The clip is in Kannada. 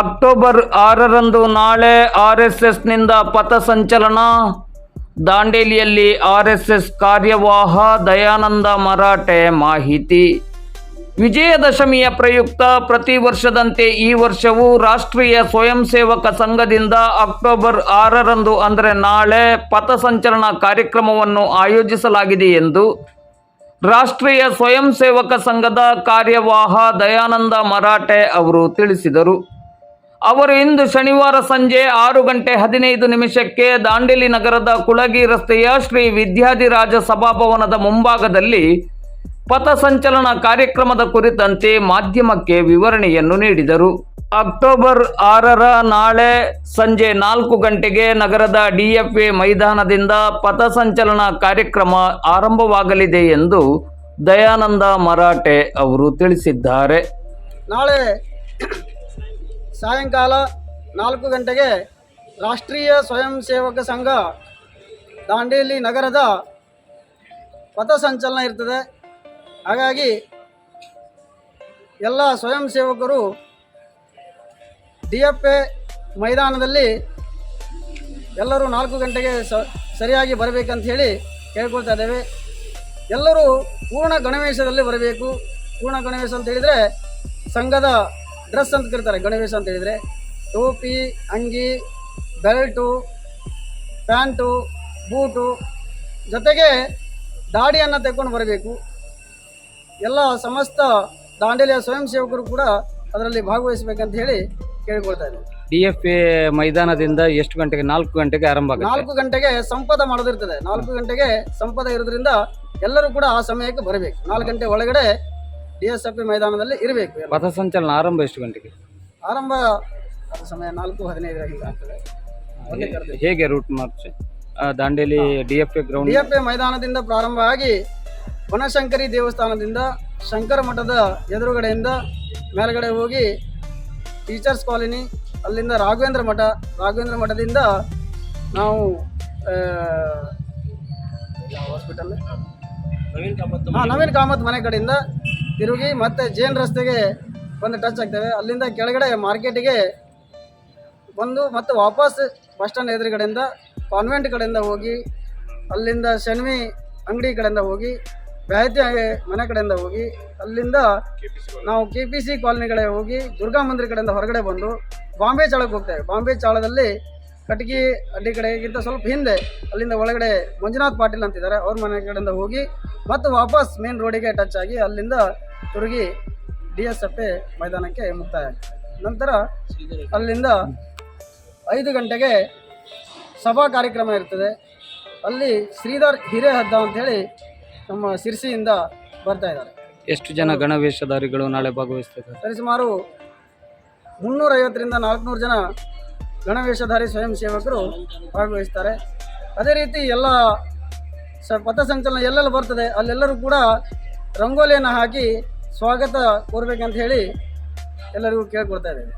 ಅಕ್ಟೋಬರ್ ಆರರಂದು ನಾಳೆ ಆರ್ ಎಸ್ ಪಥ ಪಥಸಂಚಲನ ದಾಂಡೇಲಿಯಲ್ಲಿ ಆರ್ ಎಸ್ ಎಸ್ ಕಾರ್ಯವಾಹ ದಯಾನಂದ ಮರಾಠೆ ಮಾಹಿತಿ. ವಿಜಯದಶಮಿಯ ಪ್ರಯುಕ್ತ ಪ್ರತಿ ವರ್ಷದಂತೆ ಈ ವರ್ಷವೂ ರಾಷ್ಟ್ರೀಯ ಸ್ವಯಂ ಸೇವಕ ಸಂಘದಿಂದ ಅಕ್ಟೋಬರ್ ಆರರಂದು ಅಂದರೆ ನಾಳೆ ಪಥಸಂಚಲನ ಕಾರ್ಯಕ್ರಮವನ್ನು ಆಯೋಜಿಸಲಾಗಿದೆ ಎಂದು ರಾಷ್ಟ್ರೀಯ ಸ್ವಯಂ ಸೇವಕ ಸಂಘದ ಕಾರ್ಯವಾಹ ದಯಾನಂದ ಮರಾಠೆ ಅವರು ತಿಳಿಸಿದರು. ಅವರು ಇಂದು ಶನಿವಾರ ಸಂಜೆ ಆರು ಗಂಟೆ ಹದಿನೈದು ನಿಮಿಷಕ್ಕೆ ದಾಂಡೇಲಿ ನಗರದ ಕುಳಗಿ ರಸ್ತೆಯ ಶ್ರೀ ವಿದ್ಯಾಧಿರಾಜ ಸಭಾಭವನದ ಮುಂಭಾಗದಲ್ಲಿ ಪಥಸಂಚಲನ ಕಾರ್ಯಕ್ರಮದ ಕುರಿತಂತೆ ಮಾಧ್ಯಮಕ್ಕೆ ವಿವರಣೆಯನ್ನು ನೀಡಿದರು. ಅಕ್ಟೋಬರ್ ಆರರ ನಾಳೆ ಸಂಜೆ ನಾಲ್ಕು ಗಂಟೆಗೆ ನಗರದ ಡಿಎಫ್ಎ ಮೈದಾನದಿಂದ ಪಥಸಂಚಲನ ಕಾರ್ಯಕ್ರಮ ಆರಂಭವಾಗಲಿದೆ ಎಂದು ದಯಾನಂದ ಮರಾಠೆ ಅವರು ತಿಳಿಸಿದ್ದಾರೆ. ನಾಳೆ ಸಾಯಂಕಾಲ ನಾಲ್ಕು ಗಂಟೆಗೆ ರಾಷ್ಟ್ರೀಯ ಸ್ವಯಂ ಸೇವಕ ಸಂಘ ದಾಂಡೇಲಿ ನಗರದ ಪಥಸಂಚಲನ ಇರ್ತದೆ. ಹಾಗಾಗಿ ಎಲ್ಲ ಸ್ವಯಂ ಸೇವಕರು ಡಿ ಎಫ್ ಎ ಮೈದಾನದಲ್ಲಿ ಎಲ್ಲರೂ ನಾಲ್ಕು ಗಂಟೆಗೆ ಸ ಸರಿಯಾಗಿ ಬರಬೇಕಂತ ಹೇಳಿ ಕೇಳ್ಕೊಳ್ತಾ ಇದ್ದೇವೆ. ಎಲ್ಲರೂ ಪೂರ್ಣ ಗಣವೇಶದಲ್ಲಿ ಬರಬೇಕು. ಪೂರ್ಣ ಗಣವೇಶ ಅಂತ ಹೇಳಿದರೆ ಸಂಘದ ಡ್ರೆಸ್ ಅಂತ ಕರೀತಾರೆ ಗಣವೇಶ ಅಂತ ಹೇಳಿದರೆ. ಟೋಪಿ ಅಂಗಿ ಬೆಲ್ಟು ಪ್ಯಾಂಟು ಬೂಟು. ಜೊತೆಗೆ ದಾಡಿಯನ್ನು ತೆಕ್ಕೊಂಡು ಬರಬೇಕು. ಎಲ್ಲ ಸಮಸ್ತ ದಾಂಡೇಲಿಯ ಸ್ವಯಂ ಸೇವಕರು ಕೂಡ ಅದರಲ್ಲಿ ಭಾಗವಹಿಸಬೇಕಂತ ಹೇಳಿ ಕೇಳ್ಕೊಳ್ತಾ ಇದ್ದೀವಿ ಡಿ ಎಫ್ ಎ ಮೈದಾನದಿಂದ ಎಷ್ಟು ಗಂಟೆಗೆ ನಾಲ್ಕು ಗಂಟೆಗೆ ಆರಂಭ ಆಗುತ್ತೆ? ನಾಲ್ಕು ಗಂಟೆಗೆ ಸಂಪದ ಮಾಡೋದಿರ್ತದೆ. ನಾಲ್ಕು ಗಂಟೆಗೆ ಸಂಪದ ಇರೋದ್ರಿಂದ ಎಲ್ಲರೂ ಕೂಡ ಆ ಸಮಯಕ್ಕೆ ಬರಬೇಕು. ನಾಲ್ಕು ಗಂಟೆ ಒಳಗಡೆ ಡಿ ಎಸ್ ಎಫ್ ಮೈದಾನದಲ್ಲಿ ಇರಬೇಕು ಎಲ್ಲ. ಪಥಸಂಚಲನ ಆರಂಭ ಎಷ್ಟು ಗಂಟೆಗೆ? ಆರಂಭ ಅದು ಸಮಯ ನಾಲ್ಕು ಹದಿನೈದರ ಹಿಂಗೆ ಆಗ್ತದೆ ಹೇಗೆ ರೂಟ್ ಮಾರ್ಚ್ ಆ, Dandeli D F A ground D F A ಮೈದಾನದಿಂದ ಪ್ರಾರಂಭ ಆಗಿ ಬನಶಂಕರಿ ದೇವಸ್ಥಾನದಿಂದ ಶಂಕರ ಮಠದ ಎದುರುಗಡೆಯಿಂದ ಮೇಲ್ಗಡೆ ಹೋಗಿ ಟೀಚರ್ಸ್ ಕಾಲೋನಿ ಅಲ್ಲಿಂದ ರಾಘವೇಂದ್ರ ಮಠ ರಾಘವೇಂದ್ರ ಮಠದಿಂದ ನಾವು ಹಾಸ್ಪಿಟಲ್ ಹಾಂ ನವೀನ್ ಕಾಮತ್ ಮನೆ ಕಡೆಯಿಂದ ತಿರುಗಿ ಮತ್ತೆ ಜೇನ್ ರಸ್ತೆಗೆ ಬಂದು ಟಚ್ ಆಗ್ತೇವೆ. ಅಲ್ಲಿಂದ ಕೆಳಗಡೆ ಮಾರ್ಕೆಟಿಗೆ ಬಂದು ಮತ್ತೆ ವಾಪಸ್ ಬಸ್ ಸ್ಟ್ಯಾಂಡ್ ಎದುರುಗಡೆಯಿಂದ ಕಾನ್ವೆಂಟ್ ಕಡೆಯಿಂದ ಹೋಗಿ, ಅಲ್ಲಿಂದ ಶನ್ವಿ ಅಂಗಡಿ ಕಡೆಯಿಂದ ಹೋಗಿ ಬ್ಯಾತಿ ಮನೆ ಕಡೆಯಿಂದ ಹೋಗಿ, ಅಲ್ಲಿಂದ ನಾವು ಕೆ ಪಿ ಸಿ ಕಾಲೋನಿ ಕಡೆ ಹೋಗಿ ದುರ್ಗಾ ಮಂದಿರ ಕಡೆಯಿಂದ ಹೊರಗಡೆ ಬಂದು ಬಾಂಬೆ ಚಾಳಕ್ಕೆ ಹೋಗ್ತೇವೆ. ಬಾಂಬೆ ಚಾಳದಲ್ಲಿ ಕಟಗಿ ಅಡ್ಡಿ ಕಡೆಗಿಂತ ಸ್ವಲ್ಪ ಹಿಂದೆ ಅಲ್ಲಿಂದ ಒಳಗಡೆ ಮಂಜುನಾಥ್ ಪಾಟೀಲ್ ಅಂತಿದ್ದಾರೆ. ಅವ್ರ ಮನೆ ಕಡೆಯಿಂದ ಹೋಗಿ ಮತ್ತು ವಾಪಸ್ ಮೇನ್ ರೋಡಿಗೆ ಟಚ್ ಆಗಿ ಅಲ್ಲಿಂದ ತಿರುಗಿ ಡಿ ಎಸ್ ಎಫ್ ಎ ಮೈದಾನಕ್ಕೆ ಮುಕ್ತಾಯ ನಂತರ ಅಲ್ಲಿಂದ ಐದು ಗಂಟೆಗೆ ಸಭಾ ಕಾರ್ಯಕ್ರಮ ಇರ್ತದೆ. ಅಲ್ಲಿ ಶ್ರೀಧರ್ ಹಿರೇಹದ್ದ ಅಂತೇಳಿ ನಮ್ಮ ಶಿರ್ಸಿಯಿಂದ ಬರ್ತಾ ಇದ್ದಾರೆ. ಎಷ್ಟು ಜನ ಗಣವೇಷಧಾರಿಗಳು ನಾಳೆ ಭಾಗವಹಿಸ್ತಾರೆ? ಸರಿಸುಮಾರು ಮುನ್ನೂರೈವತ್ತರಿಂದ ನಾಲ್ಕುನೂರು ಜನ ಗಣವೇಷಧಾರಿ ಸ್ವಯಂ ಸೇವಕರು ಭಾಗವಹಿಸ್ತಾರೆ. ಅದೇ ರೀತಿ ಎಲ್ಲ ಸ ಪಥಸಂಚಲನ ಎಲ್ಲೆಲ್ಲಿ ಬರ್ತದೆ ಅಲ್ಲೆಲ್ಲರೂ ಕೂಡ ರಂಗೋಲಿಯನ್ನು ಹಾಕಿ ಸ್ವಾಗತ ಕೋರ್ಬೇಕಂತ ಹೇಳಿ ಎಲ್ಲರಿಗೂ ಕೇಳ್ಕೊಳ್ತಾ ಇದ್ದೇವೆ